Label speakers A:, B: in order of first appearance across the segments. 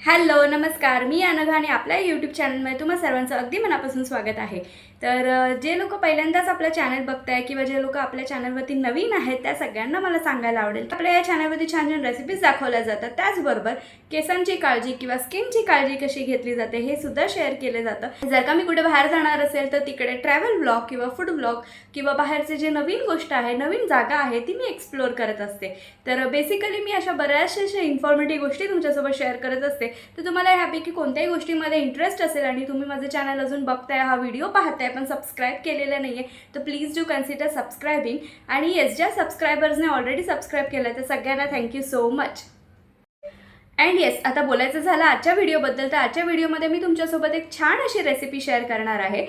A: Hello नमस्कार. मी अनघा आणि आपल्या यूट्यूब चॅनलमध्ये तुम्हा सर्वांचं अगदी मनापासून स्वागत आहे. तर जे लोक पहिल्यांदाच आपलं चॅनल बघताय किंवा जे लोक आपल्या चॅनलवरती नवीन आहेत त्या सगळ्यांना मला सांगायला आवडेल आपल्या या चॅनलवरती छान छान रेसिपीज दाखवल्या जातात. त्याचबरोबर केसांची काळजी किंवा स्किनची काळजी कशी घेतली जाते हे सुद्धा शेअर केलं जातं. जर का मी कुठे बाहेर जाणार असेल तर तिकडे ट्रॅव्हल ब्लॉग किंवा फूड ब्लॉग किंवा बाहेरचे जे नवीन गोष्ट आहे नवीन जागा आहे ती मी एक्सप्लोअर करत असते. तर बेसिकली मी अशा बऱ्याचशा अशा इन्फॉर्मेटिव्ह गोष्टी तुमच्यासोबत शेअर करत असते. तर तुम्हाला ह्यापैकी कोणत्याही गोष्टीमध्ये इंटरेस्ट असेल आणि तुम्ही माझं चॅनल अजून बघताय हा व्हिडिओ पाहताय पण सबस्क्राईब केलेलं नाही आहे तर प्लीज डू कन्सिडर सबस्क्रायबिंग आणि येस ज्या सबस्क्रायबर्सने ऑलरेडी सबस्क्राईब केलं तर सगळ्यांना thank you so much and yes आता बोलायचं झालं आजच्या व्हिडिओबद्दल तर आजच्या व्हिडिओमध्ये मी तुमच्यासोबत एक छान अशी रेसिपी शेअर करणार आहे.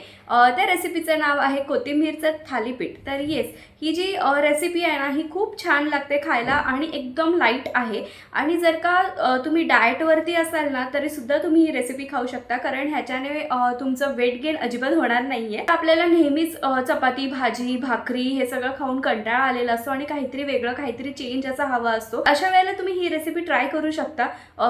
A: त्या रेसिपीचं नाव आहे कोथिंबीरचं थालीपीठ. तर येस ही जी रेसिपी आहे ना ही खूप छान लागते खायला आणि एकदम लाइट आहे. आणि जर का तुम्ही डाएटवरती असाल ना तरीसुद्धा तुम्ही ही रेसिपी खाऊ शकता. कारण ह्याच्याने तुमचं वेट गेन अजिबात होणार नाही आहे आपल्याला नेहमीच चपाती भाजी भाकरी हे सगळं खाऊन कंटाळा आलेला असतो आणि काहीतरी वेगळं काहीतरी चेंज असा हवा असतो. अशा वेळेला तुम्ही ही रेसिपी ट्राय करू शकता.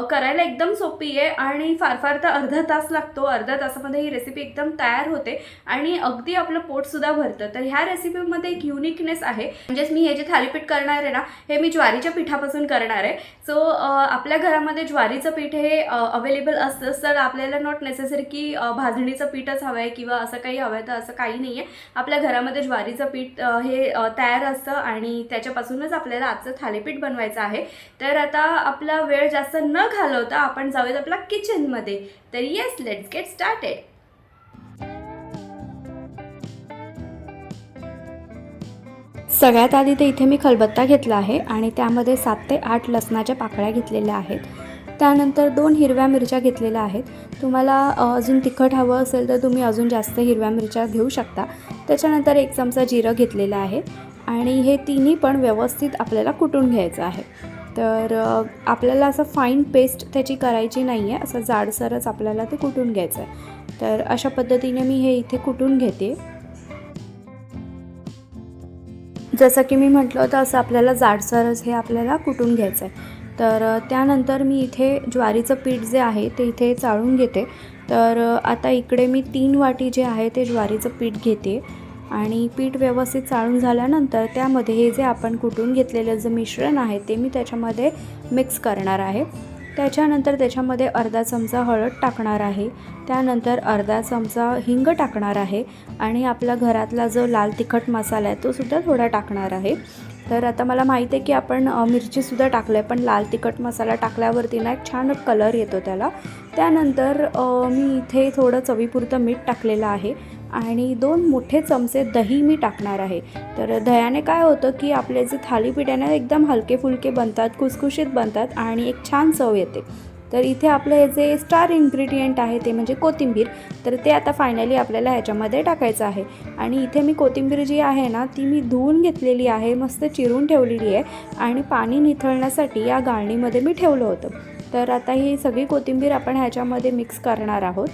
A: करायला एकदम सोपी आहे आणि फार फार तर अर्धा तास लागतो. अर्ध्या तासामध्ये ही रेसिपी एकदम तयार होते आणि अगदी आपलं पोटसुद्धा भरतं. तर ह्या रेसिपीमध्ये एक युनिकनेस आहे. म्हणजेच मी हे जे थालीपीठ करणार आहे ना हे मी ज्वारीच्या पिठापासून करणार आहे. सो आपल्या घरामध्ये ज्वारीचं पीठ हे अवेलेबल असतंच तर आपल्याला नॉट नेसेसरी की भाजणीचं पीठच हवं आहे किंवा असं काही हवं आहे तर असं काही नाही आहे आपल्या घरामध्ये ज्वारीचं पीठ हे तयार असतं आणि त्याच्यापासूनच आपल्याला आजचं थालीपीठ बनवायचं आहे. तर आता आपला वेळ जास्त न घालवता आपण जाऊयात आपल्या किचनमध्ये तर येस लेट्स गेट स्टार्टेड सगळ्यात आधी तर इथे मी खलबत्ता घेतला आहे आणि त्यामध्ये सात ते आठ लसणाच्या पाकळ्या घेतलेल्या आहेत. त्यानंतर दोन हिरव्या मिरच्या घेतलेल्या आहेत. तुम्हाला अजून तिखट हवं असेल तर तुम्ही अजून जास्त हिरव्या मिरच्या घेऊ शकता. त्याच्यानंतर एक चमचा जिरं घेतलेलं आहे आणि हे तिन्ही पण व्यवस्थित आपल्याला कुटून घ्यायचं आहे. तर आपल्याला असं फाईन पेस्ट त्याची करायची नाही आहे असं जाडसरच आपल्याला ते कुटून घ्यायचं आहे तर अशा पद्धतीने मी हे इथे कुटून घेते? जसं की मी म्हटलं होतं असं आपल्याला जाडसरच हे आपल्याला कुटून घ्यायचं आहे तर त्यानंतर मी इथे ज्वारीचं पीठ जे आहे ते इथे चाळून घेते. तर आता इकडे मी तीन वाटी जे आहे ते ज्वारीचं पीठ घेते. आणि पीठ व्यवस्थित चाळून झाल्यानंतर त्यामध्ये हे जे आपण कुटून घेतलेलं जे मिश्रण आहे ते मी त्याच्यामध्ये मिक्स करणार आहे. त्याच्यानंतर त्याच्यामध्ये अर्धा चमचा हळद टाकणार आहे. त्यानंतर अर्धा चमचा हिंग टाकणार आहे आणि आपला घरातला जो लाल तिखट मसाला आहे तो सुद्धा थोडा टाकणार आहे. तर आता मला माहीत आहे की आपण मिरचीसुद्धा टाकलं आहे पण लाल तिखट मसाला टाकल्यावरती ना एक छान कलर येतो त्याला. त्यानंतर मी इथे थोडं चवीपुरतं मीठ टाकलेलं आहे. आणि दोन मोठे चमचे दही मी टाकणार आहे. तर दह्याने काय होतं की आपले जे थालीपीठ आहे ना एकदम हलके फुलके बनतात खुसखुशीत बनतात आणि एक छान चव येते. तर इथे आपलं हे जे स्टार इन्ग्रेडियंट आहे ते म्हणजे कोथिंबीर. तर ते आता फायनली आपल्याला ह्याच्यामध्ये टाकायचं आहे. आणि इथे मी कोथिंबीर जी आहे ना ती मी धुवून घेतलेली आहे मस्त चिरून ठेवलेली आहे. आणि पाणी निथळण्यासाठी या गाळणीमध्ये मी ठेवलं होतं. तर आता ही सगळी कोथिंबीर आपण ह्याच्यामध्ये मिक्स करणार आहोत.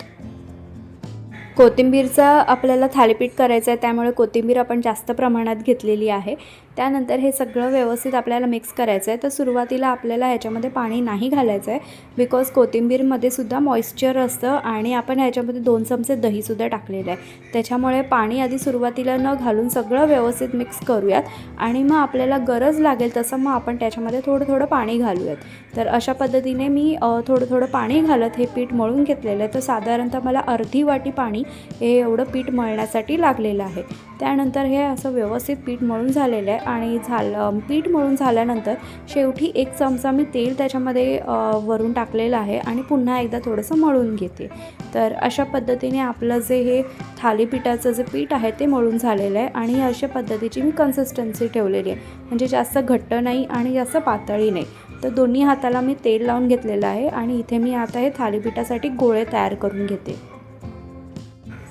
A: कोथिंबीरचा आपल्याला थालीपीठ करायचं आहे त्यामुळे कोथिंबीर आपण जास्त प्रमाणात घेतलेली आहे. त्यानंतर हे सगळं व्यवस्थित आपल्याला मिक्स करायचं आहे. तर सुरुवातीला आपल्याला ह्याच्यामध्ये पाणी नाही घालायचं आहे. बिकॉज कोथिंबीरमध्ये सुद्धा मॉइश्चर असतं आणि आपण ह्याच्यामध्ये दोन चमचे दहीसुद्धा टाकलेलं आहे. त्याच्यामुळे पाणी आधी सुरुवातीला न घालून सगळं व्यवस्थित मिक्स करूयात. आणि मग आपल्याला गरज लागेल तसं मग आपण त्याच्यामध्ये थोडं थोडं पाणी घालूयात. तर अशा पद्धतीने मी थोडं थोडं पाणी घालत हे पीठ मळून घेतलेलं आहे. तर साधारणतः मला अर्धी वाटी पाणी हे एवढं पीठ मळण्यासाठी लागलेलं आहे. त्यानंतर हे असं व्यवस्थित पीठ मळून झालेलं आहे. आणि झालं पीठ मळून झाल्यानंतर शेवटी एक चमचा मी तेल त्याच्यामध्ये वरून टाकलेलं आहे आणि पुन्हा एकदा थोडंसं मळून घेते. तर अशा पद्धतीने आपलं जे हे थालीपीठाचं जे पीठ आहे ते मळून झालेलं आहे आणि अशा पद्धतीची मी कन्सिस्टन्सी ठेवलेली आहे. म्हणजे जास्त घट्ट नाही आणि जास्त पातळी नाही. तर दोन्ही हाताला मी तेल लावून घेतलेलं आहे आणि इथे मी आता हे थालीपीठासाठी गोळे तयार करून घेते.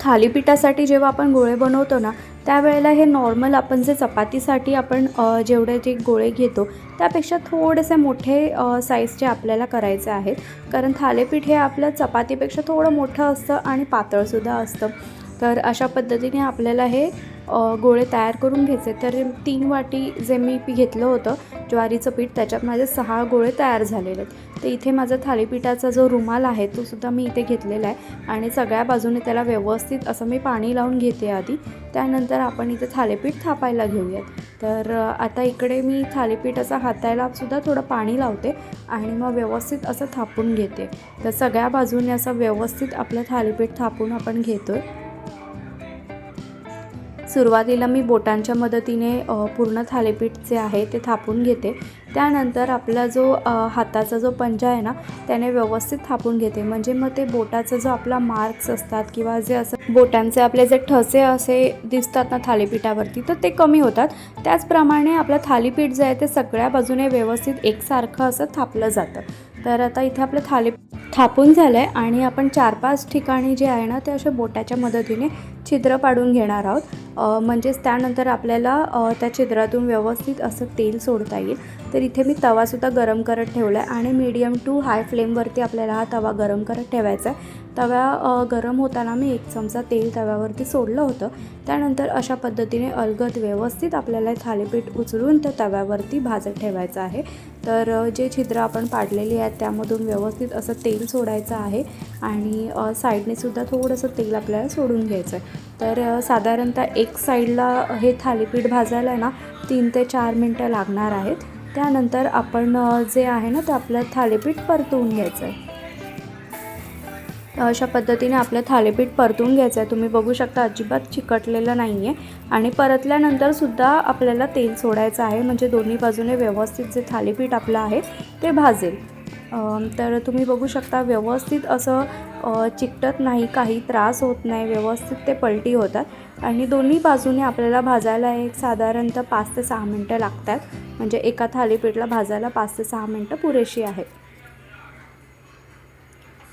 A: थालीपीठासाठी जेव्हा आपण गोळे बनवतो ना त्यावेळेला हे नॉर्मल आपण जे चपातीसाठी आपण जेवढे जे गोळे घेतो त्यापेक्षा थोडेसे मोठे साईजचे आपल्याला करायचे आहेत. कारण थालीपीठ हे आपलं चपातीपेक्षा थोडं मोठं असतं आणि पातळसुद्धा असतं. तर अशा पद्धतीने आपल्याला हे गोळे तयार करून घ्यायचे. तर तीन वाटी जे मी पी घेतलं होतं ज्वारीचं पीठ त्याच्यात माझे सहा गोळे तयार झालेले आहेत. तर इथे माझा थालीपीठाचा जो रुमाल आहे तो सुद्धा मी इथे घेतलेला आहे आणि सगळ्या बाजूने त्याला व्यवस्थित असं मी पाणी लावून घेते आधी. त्यानंतर आपण इथे थालीपीठ थापायला घेऊयात. तर आता इकडे मी थालीपीठ असं हातायला सुद्धा थोडं पाणी लावते आणि मग व्यवस्थित असं थापून घेते. तर सगळ्या बाजूने असं व्यवस्थित आपलं थालीपीठ थापून आपण घेतो आहे सुरुवातीला मी बोटांच्या मदतीने पूर्ण थालीपीठ जे आहे ते थापून घेते. त्यानंतर आपला जो हाताचा जो पंजा आहे ना त्याने व्यवस्थित थापून घेते. म्हणजे मग ते बोटाचा जो आपला मार्क्स असतात किंवा जे असं बोटांचे आपले जे ठसे असे दिसतात ना थालीपीठावरती तर ते कमी होतात. त्याचप्रमाणे आपलं थालीपीठ जे आहे ते सगळ्या बाजूने व्यवस्थित एकसारखं असं थापलं जातं. तर आता इथे आपलं थाली थापून झालं आहे आणि आपण चार पाच ठिकाणी जे आहे ना ते अशा बोटाच्या मदतीने छिद्र पाडून घेणार आहोत. म्हणजेच त्यानंतर आपल्याला त्या छिद्रातून व्यवस्थित असं तेल सोडता येईल. तर इथे मी तवासुद्धा गरम करत ठेवला आहे आणि मीडियम टू हाय फ्लेमवरती आपल्याला हा तवा गरम करत ठेवायचा आहे. तव्या गरम होताना मी एक चमचा तेल तव्यावरती सोडलं होतं. त्यानंतर अशा पद्धतीने अलगद व्यवस्थित आपल्याला थालीपीठ उचलून त्या तव्यावरती भाजत ठेवायचं आहे. तर जे छिद्र आपण पाडलेली आहेत त्यामधून व्यवस्थित असं तेल सोडायचं आहे आणि साईडनेसुद्धा साईडने सुद्धा थोडंसं तेल आपल्याला सोडून घ्यायचं आहे तर साधारणतः एक साईडला हे थालीपीठ भाजायला ना तीन ते चार मिनटं लागणार आहेत. त्यानंतर आपण जे आहे ना ते आपलं थालीपीठ परतवून घ्यायचं आहे अशा पद्धतीने आपलं थालीपीठ परतून घ्यायचं आहे. तुम्ही बघू शकता अजिबात चिकटलेलं नाही आहे आणि परतल्यानंतरसुद्धा आपल्याला तेल सोडायचं आहे. म्हणजे दोन्ही बाजूने व्यवस्थित जे थालीपीठ आपलं आहे ते भाजेल. तर तुम्ही बघू शकता व्यवस्थित असं चिकटत नाही काही त्रास होत नाही व्यवस्थित ते पलटी होतात. आणि दोन्ही बाजूने आपल्याला भाजायला एक साधारणतः पाच ते सहा मिनटं लागतात. म्हणजे एका थालीपीठला भाजायला पाच ते सहा मिनटं पुरेशी आहेत.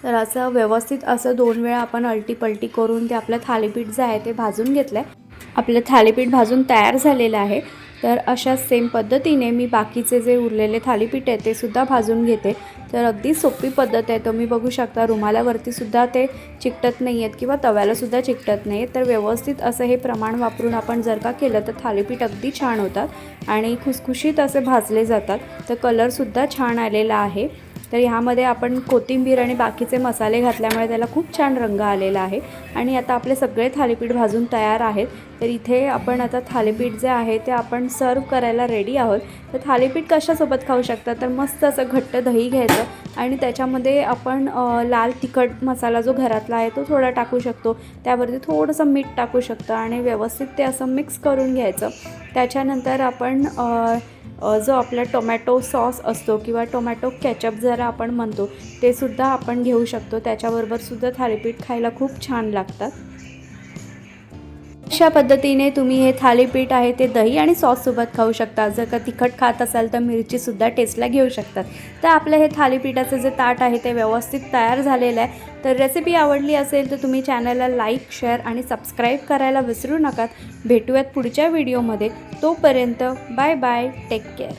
A: तर असं व्यवस्थित असं दोन वेळा आपण अलटीपलटी करून ते आपलं थालीपीठ जे आहे ते भाजून घेतलं आहे आपलं थालीपीठ भाजून तयार झालेलं आहे. तर अशा सेम पद्धतीने मी बाकीचे जे उरलेले थालीपीठ आहे ते सुद्धा भाजून घेते. तर अगदी सोपी पद्धत आहे. तुम्ही बघू शकता रुमालावरती सुद्धा ते चिकटत नाही आहेत किंवा तव्यालासुद्धा चिकटत नाही तर व्यवस्थित असं हे प्रमाण वापरून आपण जर का केलं तर थालीपीठ अगदी छान होतात आणि खुसखुशीत असे भाजले जातात. तर कलरसुद्धा छान आलेला आहे. तर ह्यामध्ये आपण कोथिंबीर आणि बाकीचे मसाले घातल्यामुळे त्याला खूप छान रंग आलेला आहे. आणि आता आपले सगळे थालीपीठ भाजून तयार आहेत. तर इथे आपण आता थालीपीठ जे आहे ते आपण सर्व करायला रेडी आहोत. तर थालीपीठ कशासोबत खाऊ शकता? तर मस्त असं घट्ट दही घ्यायचं आणि त्याच्यामध्ये आपण लाल तिखट मसाला जो घरातला आहे तो थोडा टाकू शकतो. त्यावरती थोडंसं मीठ टाकू शकतो आणि व्यवस्थित ते असं मिक्स करून घ्यायचं. त्याच्यानंतर आपण जो आपला टोमॅटो सॉस असतो किंवा टोमॅटो कॅचअप जरा आपण म्हणतो ते सुद्धा आपण घेऊ शकतो. त्याच्याबरोबर सुद्धा थालीपीठ खायला खूप छान लागतात. अशा पद्धतीने तुम्ही हे थालीपीठ आहे ते दही आणि सॉससोबत खाऊ शकता. जर का तिखट खात असाल तर मिरचीसुद्धा टेस्टला घेऊ शकतात. तर आपलं हे थालीपीठाचं जे ताट आहे ते व्यवस्थित तयार झालेलं आहे. तर रेसिपी आवडली असेल तर तुम्ही चॅनलला लाईक शेअर आणि सबस्क्राईब करायला विसरू नका. भेटूयात पुढच्या व्हिडिओमध्ये तोपर्यंत बाय बाय टेक केअर